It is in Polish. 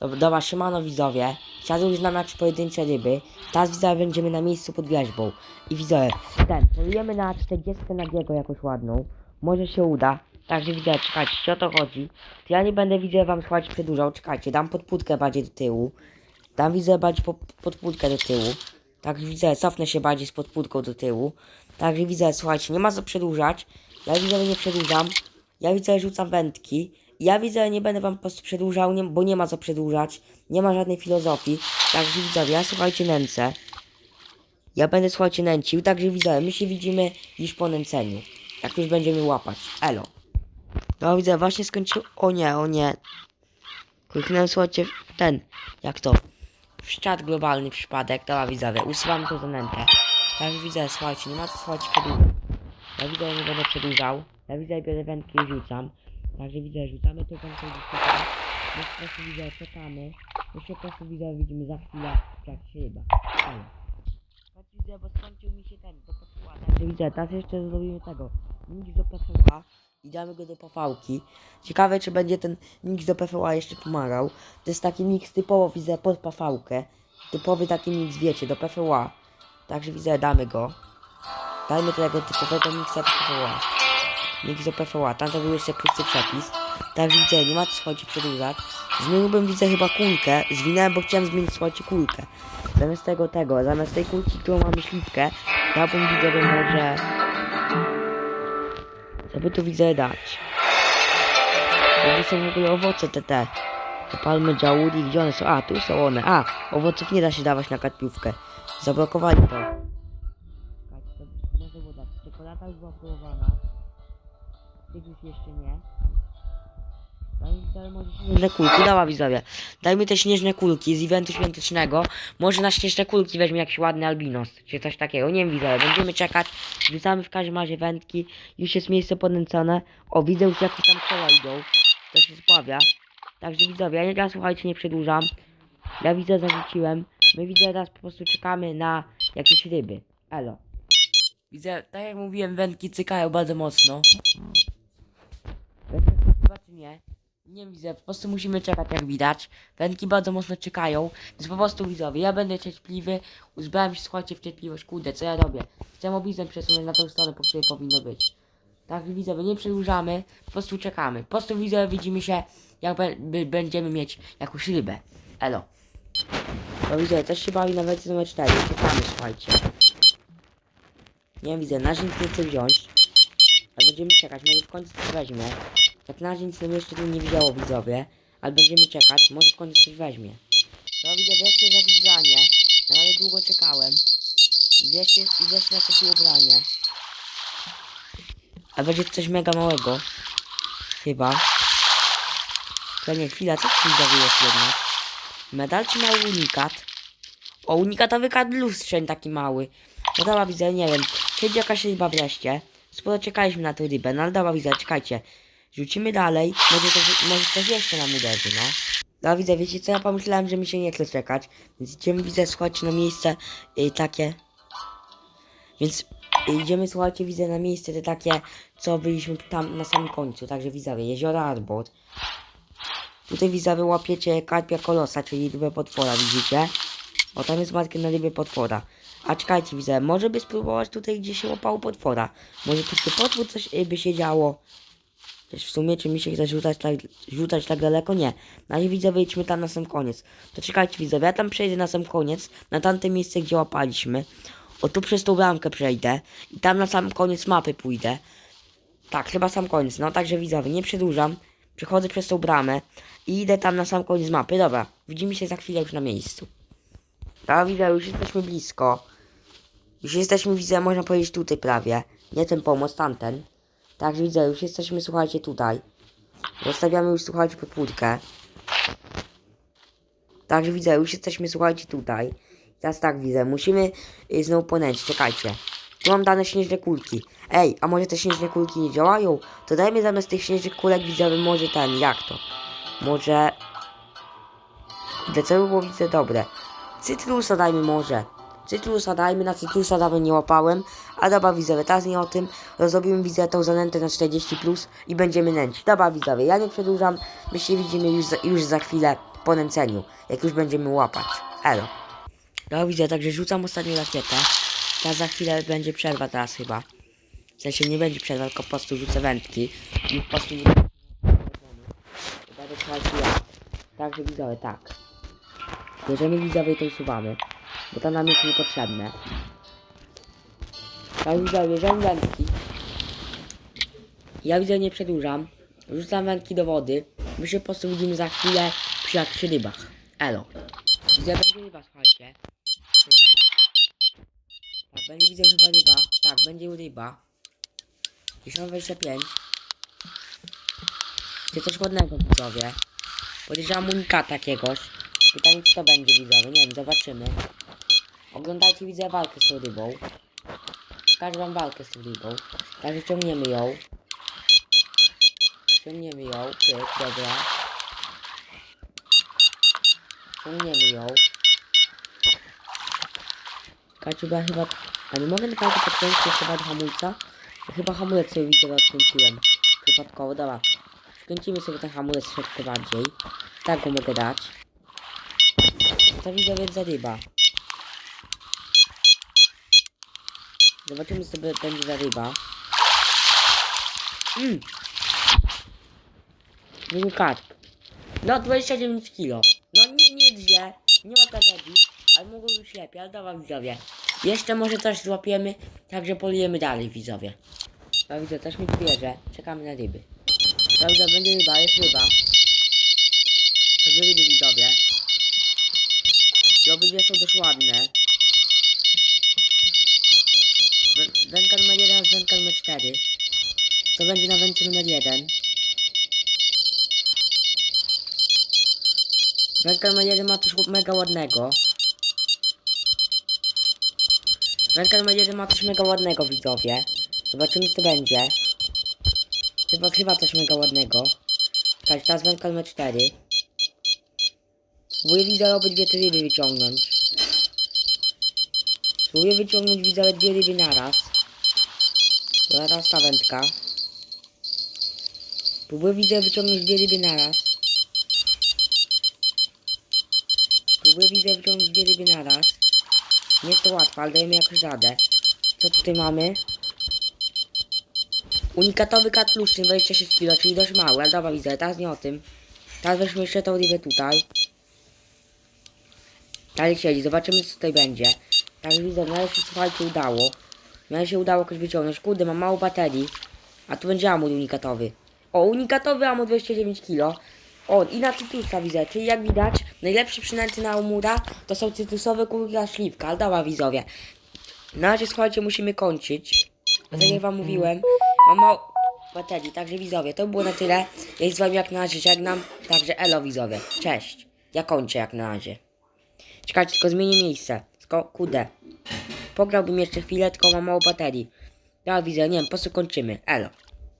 Dobra, siemano widzowie. Siadł już nam jakieś pojedyncze ryby. Teraz widzowie będziemy na miejscu pod wierzbą. I widzowie, ten, polujemy na 40 nagiego jakąś ładną. Może się uda. Także widzowie, czekajcie, o to chodzi. To ja nie będę widzę wam słuchać przedłużał. Czekajcie, dam podpódkę bardziej do tyłu. Dam widzę bardziej po, podpódkę do tyłu. Także widzę, cofnę się bardziej z podpódką do tyłu. Także widzę, słuchajcie, nie ma co przedłużać. Ja widzę, nie przedłużam. Ja widzę, rzucam wędki. Ja widzę, nie będę wam po prostu przedłużał, nie, bo nie ma co przedłużać. Nie ma żadnej filozofii. Także widzowie, ja słuchajcie nęcę. Ja będę słuchajcie nęcił, także widzowie, my się widzimy już po nęceniu. Jak już będziemy łapać. Elo. No widzę, właśnie skończył. O nie, o nie. Kliknąłem słuchajcie ten. Jak to? W szczat globalny przypadek. Dobra widzowie, usuwam to zanętę. Także widzę, słuchajcie, nie ma co słuchać przedłużać. Ja widzę, nie będę przedłużał. Ja widzę, biorę wędki i rzucam. Także widzę, rzucamy i rzucamy. My po prostu widzę, czekamy. Po prostu widzę, widzimy za chwilę, jak się ryba. Ale. Chodź widzę, bo skończył mi się ten, do PFUA. Także widzę, teraz jeszcze zrobimy tego. Mix do PFUA i damy go do pafałki. Ciekawe, czy będzie ten mix do PFUA jeszcze pomagał. To jest taki mix typowo, widzę, pod pafałkę. Typowy taki mix, wiecie, do PFUA. Także widzę, damy go. Dajmy tego typowego mixa do PFUA. Mix do PFUA, tam to był jeszcze prosty przepis. Także widzę, nie ma co słuchajcie przedłużać. Zmieniłbym widzę chyba kulkę. Zwinąłem, bo chciałem zmienić słuchajcie kulkę. Zamiast tego tego, zamiast tej kulki, którą mamy śliwkę, dałbym widzowie może... Co by tu widzę dać? To są w ogóle owoce te te. Te palmy działudi, gdzie one są? A, tu są one. A, owoców nie da się dawać na karpiówkę. Zablokowali to. Czekajcie, to Może dać. Czekolada już była próbowana. Jeszcze nie. Daj mi tutaj może śnieżne kulki, dała widzowie. Daj mi te śnieżne kulki z eventu świątecznego. Może na śnieżne kulki weźmie jakiś ładny albinos, czy coś takiego. Nie wiem widzowie, będziemy czekać. Wrzucamy w każdym razie wędki. Już jest miejsce podnęcone. O, widzę już jakie tam koła idą. To się spławia. Także widzowie, ja, ja słuchajcie, nie przedłużam. Ja widzę, zarzuciłem. My widzę, teraz po prostu czekamy na jakieś ryby. Elo. Widzę, tak jak mówiłem, wędki cykają bardzo mocno. Nie? Nie widzę, po prostu musimy czekać jak widać. Wędki bardzo mocno czekają, więc po prostu widzowie, ja będę cierpliwy. Uzbrałem się, słuchajcie, w cierpliwość. Kurde, co ja robię? Chcę mobilem przesunąć na tą stronę, po której powinno być. Tak, widzowie, nie przedłużamy, po prostu czekamy. Po prostu widzowie, widzimy się, jak będziemy mieć jakąś rybę. Elo. No widzę, też się bawi na wersji numer 4. Czekamy, słuchajcie. Nie widzę, nasz nic nie chce wziąć. Ale będziemy czekać, może w końcu coś weźmie. Tak na razie nic nam jeszcze nie widziało widzowie. Ale będziemy czekać, może w końcu coś weźmie. No widzę, wreszcie jest jakieś branie. Na razie długo czekałem. I wreszcie, i wreszcie nastąpiło branie. A będzie coś mega małego. Chyba. To nie, chwila, co tu widzowie jest jednak? Medal czy mały unikat? O, unikatowy kad lustrzeń taki mały. No dobra, widzę, nie wiem. Siedzi jakaś ryba wreszcie. Sporo czekaliśmy na tę rybę, no ale dobra, widzę, czekajcie. Rzucimy dalej. Może, może coś jeszcze nam uderzy, no. Dobra, widzę, wiecie co, ja pomyślałem, że mi się nie chce czekać. Więc idziemy, widzę, słuchajcie, na miejsce y, takie. Więc y, idziemy, słuchajcie, widzę, na miejsce te takie, co byliśmy tam na samym końcu. Także widzowie, jezioro Arbor. Tutaj widzowie łapiecie karpia kolosa, czyli rybę potwora, widzicie? O, tam jest marker na rybę potwora. A czekajcie, widzę, może by spróbować tutaj, gdzie się łapało potwora. Może tu się potwór coś y, by się działo. W sumie, czy mi się chce rzucać tak, rzucać tak daleko? Nie. Na razie widzę, wyjdźmy tam na sam koniec. To czekajcie, widzowie, ja tam przejdę na sam koniec, na tamte miejsce, gdzie łapaliśmy. O, tu przez tą bramkę przejdę i tam na sam koniec mapy pójdę. Tak, chyba sam koniec. No, także widzowie, nie przedłużam. Przechodzę przez tą bramę i idę tam na sam koniec mapy. Dobra, widzimy się za chwilę już na miejscu. Dobra, widzę, już jesteśmy blisko. Już jesteśmy, widzę, można powiedzieć tutaj prawie. Nie ten pomost, tamten. Także widzę, już jesteśmy, słuchajcie, tutaj. Zostawiamy już, słuchajcie, podpórkę. Także widzę, już jesteśmy, słuchajcie, tutaj. Teraz tak widzę, musimy y, znowu ponęć, czekajcie. Tu mam dane śnieżne kulki. Ej, a może te śnieżne kulki nie działają? To dajmy zamiast tych śnieżnych kulek, widzowie, może ten, jak to? Może... Dla co by było, widzę, dobre. Cytrusa dajmy może. Cytrusa dajmy, na cytrusa dawno nie łapałem. A dobra widzowie, teraz nie o tym. Rozrobimy widzę tą zanętę na 40 plus i będziemy nęcić. Dobra widzowie, ja nie przedłużam. My się widzimy już za, już za chwilę po nęceniu, jak już będziemy łapać. Elo. No widzę, także rzucam ostatnią rakietę. Teraz za chwilę będzie przerwa teraz chyba. W sensie nie będzie przerwa, tylko po prostu rzucę wędki. I po prostu Będę ja. Także widzowie, tak. Bierzemy widzowie i to usuwamy. Bo to nam jest niepotrzebne. Tak widzowie, bierzemy wędki. Ja widzę nie przedłużam. Rzucam wędki do wody. My się po prostu widzimy za chwilę przy jak przy rybach. Elo. Widzę będzie ryba, słuchajcie. Ryba. Tak, będzie widzę chyba ryba. Tak, będzie ryba. 1025. Chcę coś ładnego widzowie. Podejrzewam unikata jakiegoś. Pytanie co to będzie widzowie, nie wiem, zobaczymy. Oglądajcie widzę walkę z tą rybą. Pokażę wam walkę z tą rybą. Także ciągniemy ją. Ciągniemy ją, pyk, dobra. Ciągniemy ją. Bo ja chyba... A nie mogę naprawdę podkręcić jeszcze chyba do hamulca? Chyba hamulec sobie widzę, odkręciłem. Przypadkowo, dobra. Skręcimy sobie ten hamulec troszeczkę bardziej. Tak go mogę dać. To widzę więc za ryba. Zobaczymy co będzie za ryba. Mmm. Był karp. No 29 kilo. No nie, nie źle. Nie ma tragedii. Ale mogło być lepiej, ale dobra widzowie. Jeszcze może coś złapiemy, także polujemy dalej widzowie. No widzę, też mi tu bierze. Czekamy na ryby. Dobrze, będzie ryba, jest ryba. To ryby widzowie. Obydwie są dość ładne. Wę- Wędka numer 1 z wędka numer 4. To będzie na wędce numer 1. Wędka numer 1 ma coś mega ładnego. Wędka numer 1 ma coś mega ładnego widzowie. Zobaczymy co to będzie. Chyba, chyba coś mega ładnego. Tak, teraz wędka numer 4. Spróbuję widzę obydwie te ryby wyciągnąć. Spróbuję wyciągnąć widzę dwie ryby naraz. Zaraz ta wędka. Próbuję widzę wyciągnąć dwie ryby naraz. Próbuję widzę wyciągnąć dwie ryby naraz. Nie jest to łatwe, ale dajemy jakoś radę. Co tutaj mamy? Unikatowy kat tłuszczy 26 kg, czyli dość mały, ale dobra widzę, teraz nie o tym. Teraz weźmy jeszcze tą rybę tutaj. Dalej siedzi, zobaczymy co tutaj będzie. Tak widzę, razie się słuchajcie udało. Razie się udało jakoś wyciągnąć. Kurde, mam mało baterii. A tu będzie amur unikatowy. O, unikatowy amur 29 kg. O, i na cytrusa widzę, czyli jak widać, najlepsze przynęty na amura to są cytrusowe kulki a śliwka, dobra widzowie. Na razie słuchajcie, musimy kończyć. Tak jak wam mówiłem, mam mało baterii, także widzowie, to było na tyle. Ja z wami jak na razie żegnam, także elo widzowie, cześć. Ja kończę jak na razie. Czekajcie, tylko zmienię miejsce. Tylko, kudę. Pograłbym jeszcze chwilę, tylko mam mało baterii. Ja widzę, nie wiem, po prostu kończymy. Elo.